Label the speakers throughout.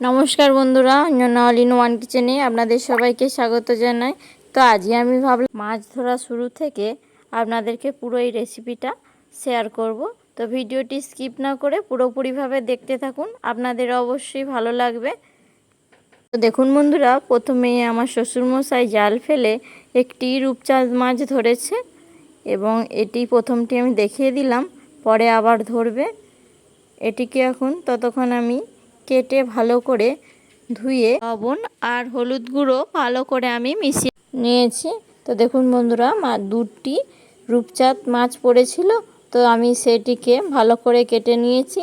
Speaker 1: নমস্কার বন্ধুরা Anjana all in one কিচেনে আপনাদের সবাইকে স্বাগত জানাই। তো আজকে আমি ভাবলাম মাছ ধরা শুরু থেকে আপনাদেরকে পুরো এই রেসিপিটা শেয়ার করব। তো ভিডিওটি স্কিপ না করে পুরোপুরিভাবে দেখতে থাকুন, আপনাদের অবশ্যই ভালো লাগবে। তো দেখুন বন্ধুরা, প্রথমে আমার শ্বশুরমশাই জাল ফেলে একটি রূপচাঁদ মাছ ধরেছে এবং এটি প্রথমটি আমি দেখিয়ে দিলাম, পরে আবার ধরবে। এটিকে এখন ততক্ষণ আমি কেটে ভালো করে ধুয়ে লবণ আর হলুদ গুঁড়ো ভালো করে আমি মিশিয়ে নিয়েছি। তো দেখুন বন্ধুরা, মা দুটি রূপচাঁদ মাছ পড়েছিল, তো আমি সেটিকে ভালো করে কেটে নিয়েছি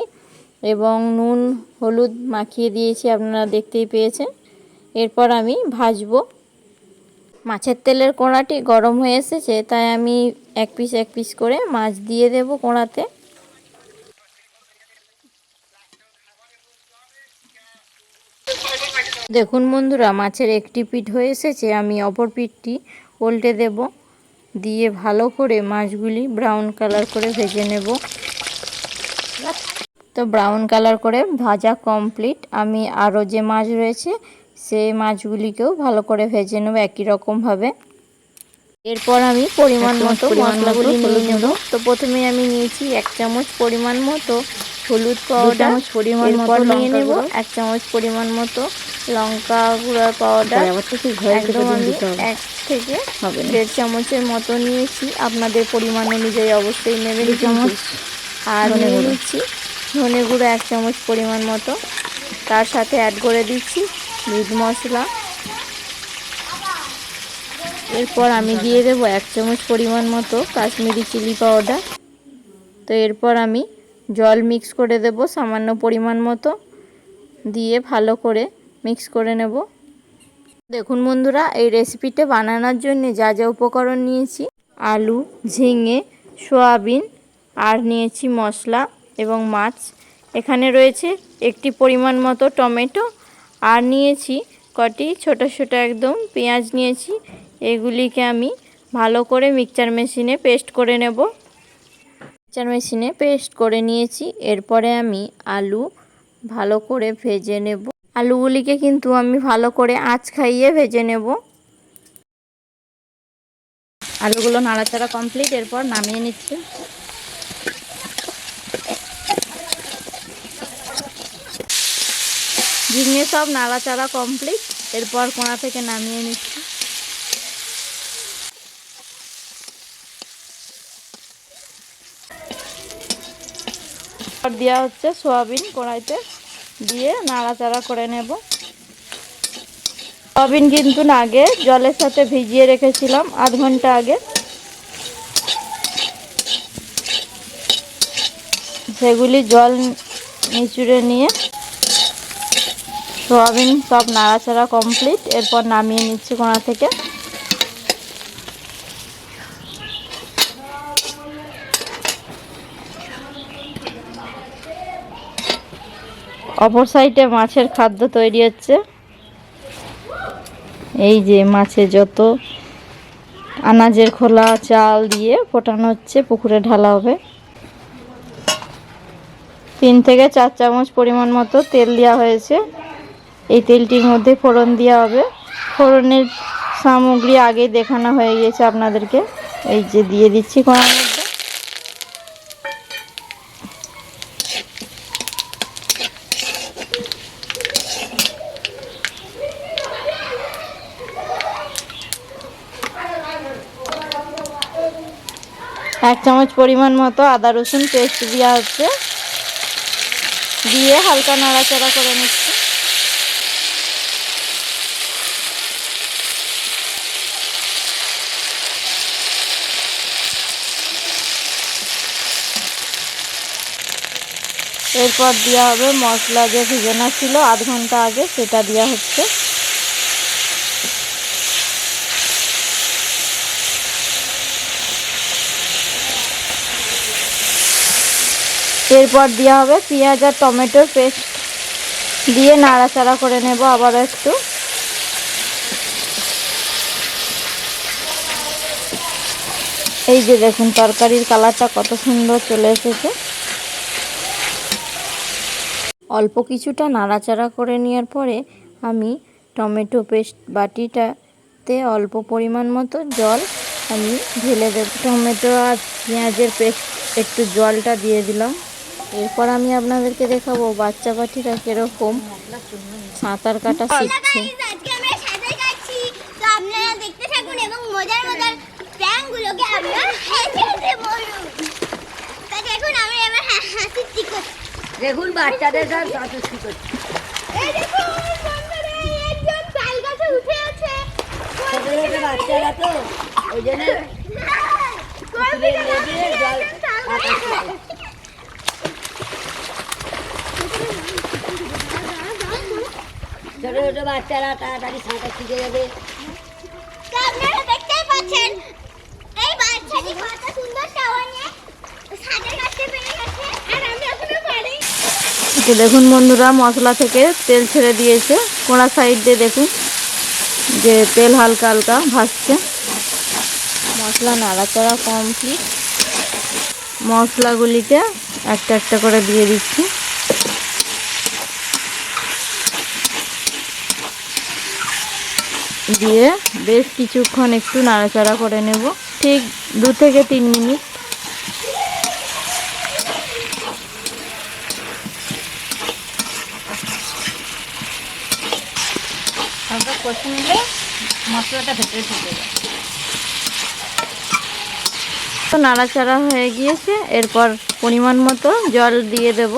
Speaker 1: এবং নুন, হলুদ মাখিয়ে দিয়েছি, আপনারা দেখতেই পেয়েছেন। এরপর আমি ভাজবো। মাছের তেলের কোড়াটি গরম হয়ে এসেছে, তাই আমি এক পিস এক পিস করে মাছ দিয়ে দেব কোড়াতে। দেখুন বন্ধুরা মাছের একটি পিঠ হয়ে এসেছে আমি অপর পিঠটি উল্টে দেব। দিয়ে ভালো করে মাছগুলি ব্রাউন কালার করে ভেজে নেব। তো ব্রাউন কালার করে ভাজা কমপ্লিট আমি আরও যে মাছ রয়েছে সেই মাছগুলিকেও ভালো করে ভেজে নেব একই রকমভাবে এরপর আমি পরিমাণ মতো মশলাগুলি নিয়ে নেব। তো প্রথমে আমি নিয়েছি এক চামচ পরিমাণ মতো হলুদ পাউডার পরিমাণ মতো নিয়ে নেব এক চামচ পরিমাণ মতো লঙ্কা গুঁড়ার পাউডার একদম আমি এক থেকে দেড় চামচের মতো নিয়েছি। আপনাদের পরিমাণ অনুযায়ী অবশ্যই নেবেন চামচ। আর নিয়ে নিচ্ছি ধনে গুঁড়ো এক চামচ পরিমাণ মতো। তার সাথে অ্যাড করে দিচ্ছি মিট মশলা। এরপর আমি দিয়ে দেব এক চামচ পরিমাণ মতো কাশ্মীরি চিলি পাউডার তো এরপর আমি জল মিক্স করে দেব সামান্য পরিমাণ মতো। দিয়ে ভালো করে মিক্স করে নেব। দেখুন বন্ধুরা, এই রেসিপিটা বানানোর জন্য যা যা উপকরণ নিয়েছি, আলু, ঝিঙে, সোয়াবিন, আর নিয়েছি মশলা এবং মাছ। এখানে রয়েছে একটি পরিমাণ মতো টমেটো, আর নিয়েছি কটি ছোট ছোট একদম পেঁয়াজ নিয়েছি। এগুলিকে আমি ভালো করে মিক্সচার মেশিনে পেস্ট করে নেব। মিক্সচার মেশিনে পেস্ট করে নিয়েছি। এরপরে আমি আলু ভালো করে ভেজে নেব। আলুগুলিকে কিন্তু আমি ভালো করে আঁচ খাইয়ে ভেজে নেব।
Speaker 2: আলুগুলো নাড়াচাড়া কমপ্লিট, এরপর নামিয়ে নিচ্ছে।
Speaker 1: ঝিঙে সব নাড়াচাড়া কমপ্লিট, এরপর কোনা থেকে নামিয়ে নিচ্ছি। দেওয়া হচ্ছে সোয়াবিন কড়াইতে দিয়ে নাড়াচাড়া করে নেব। সোয়াবিন কিন্তু আগে জলের সাথে ভিজিয়ে রেখেছিলাম আধ ঘণ্টা আগে। সেগুলি জল নিচুড়ে নিয়ে সোয়াবিন সব নাড়াচাড়া কমপ্লিট, এরপর নামিয়ে নিচ্ছি কোনা থেকে। অপর সাইডে মাছের খাদ্য তৈরি হচ্ছে। এই যে মাছে যত আনাজের খোলা চাল দিয়ে ফোটানো হচ্ছে, পুকুরে ঢালা হবে। তিন থেকে চার চামচ পরিমাণ মতো তেল দেওয়া হয়েছে। এই তেলটির মধ্যে ফোড়ন দেওয়া হবে। ফোড়নের সামগ্রী আগেই দেখানো হয়ে গিয়েছে আপনাদেরকে। এই যে দিয়ে দিচ্ছি মধ্যে। এক চামচ পরিমাণ মতো আদা, রসুন, পেস্ট দেওয়া হচ্ছে দিয়ে হালকা নাড়াচাড়া করে নিচ্ছি। এরপর দেওয়া হবে মশলা যে ভিজানো ছিল, আধ ঘণ্টা আগে সেটা দেওয়া হচ্ছে। এরপর দেওয়া হবে পেঁয়াজ আর টমেটোর পেস্ট। দিয়ে নাড়াচাড়া করে নেব আবারও একটু। এই যে দেখুন, তরকারির কালারটা কত সুন্দর চলে এসেছে। অল্প কিছুটা নাড়াচাড়া করে নেওয়ার পরে আমি টমেটো পেস্ট বাটিটাতে অল্প পরিমাণ মতো জল আমি ঢেলে দেব। টমেটো আর পেঁয়াজের পেস্ট একটু জলটা দিয়ে দিলাম। এরপর আমি আপনাদেরকে দেখাবো বাচ্চা পাখিরা কীরকম। সাঁতার কাটা শিখছে।
Speaker 3: Guys, আজকে আমরা সাঁতার কাটছি। তো দেখতে থাকুন এবং মজার মজার প্র্যাঙ্কগুলোকে আপনারা হেসে হেসে বলুন তা দেখুন আমরা এবার হা- হাসির টিক করছি
Speaker 4: দেখুন বাচ্চাদের সব সন্তুষ্টি করছে
Speaker 3: এই দেখুন বন্ধুরা, একজন তাল গাছে উঠে আছে
Speaker 4: ছোট ছোট বাচ্চারা তো ওই জন্য
Speaker 3: গর্বে
Speaker 4: লেগে লেগে জল
Speaker 3: একজন তাল গাছে
Speaker 4: আকাশ ছোট ছোট বাচ্চারা তাড়াতাড়ি সাঁতার শিখে যাবে।
Speaker 3: আপনারা দেখতেই পাচ্ছেন এই বাচ্চাটি কত সুন্দর টাওয়ার নিয়ে সাঁতার কাটতে পেরে গেছে আর আমি এখনও পারি
Speaker 1: তো দেখুন বন্ধুরা মশলা থেকে তেল ছেড়ে দিয়েছে। কোড়া সাইড দিয়ে দেখুন যে তেল হালকা হালকা ভাসছে। মশলা নাড়াচাড়া কমপ্লিট মশলাগুলিকে একটা একটা করে দিয়ে দিচ্ছি। দিয়ে বেশ কিছুক্ষণ একটু নাড়াচাড়া করে নেব। ঠিক দু থেকে তিন মিনিট।
Speaker 2: হালকা কষে নিলে মশলাটা ভেতরে ঢুকে যায়।
Speaker 1: তো নাড়াচাড়া হয়ে গিয়েছে। এরপর পরিমাণ মতো জল দিয়ে দেব।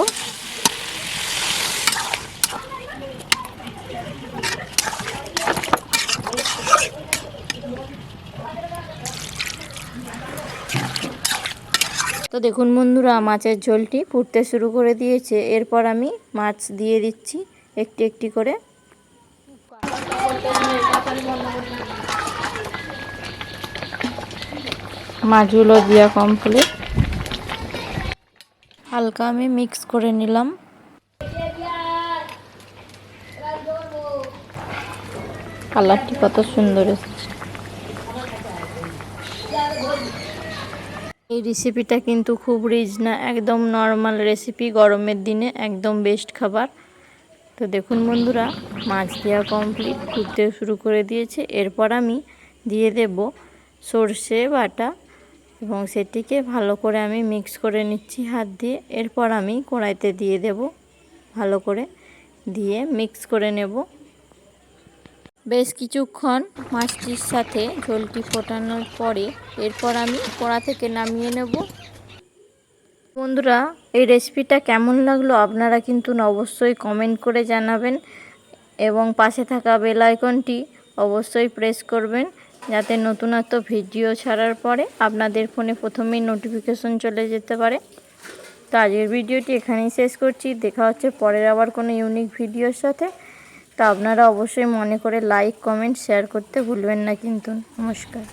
Speaker 1: তো দেখুন বন্ধুরা, মাছের ঝোলটি ফুটতে শুরু করে দিয়েছে। এরপর আমি মাছ দিয়ে দিচ্ছি একটি একটি করে। মাছগুলো দিয়া কমপ্লিট হালকা আমি মিক্স করে নিলাম। কালারটি কত সুন্দর এসেছে। এই রেসিপিটা কিন্তু খুব রিচ না একদম নর্মাল রেসিপি গরমের দিনে একদম বেস্ট খাবার। তো দেখুন বন্ধুরা, মাছ দেওয়া কমপ্লিট ফুটতে শুরু করে দিয়েছে। এরপর আমি দিয়ে দেব সর্ষে বাটা এবং সেটিকে ভালো করে আমি মিক্স করে নিচ্ছি হাত দিয়ে। এরপর আমি কড়াইতে দিয়ে দেব, ভালো করে দিয়ে মিক্স করে নেব। বেশ কিছুক্ষণ মাছটির সাথে ঝোলটি ফোটানোর পরে এরপর আমি কড়া থেকে নামিয়ে নেব। বন্ধুরা, এই রেসিপিটা কেমন লাগল আপনারা কিন্তু অবশ্যই কমেন্ট করে জানাবেন এবং পাশে থাকা বেল আইকনটি অবশ্যই প্রেস করবেন যাতে নতুনত্ব ভিডিও ছাড়ার পরে আপনাদের ফোনে প্রথমেই নোটিফিকেশন চলে যেতে পারে। তো আজকের ভিডিওটি এখানেই শেষ করছি। দেখা হচ্ছে পরের আবার কোনো ইউনিক ভিডিওর সাথে। তো আপনারা অবশ্যই মনে করে লাইক কমেন্ট শেয়ার করতে ভুলবেন না কিন্তু। নমস্কার।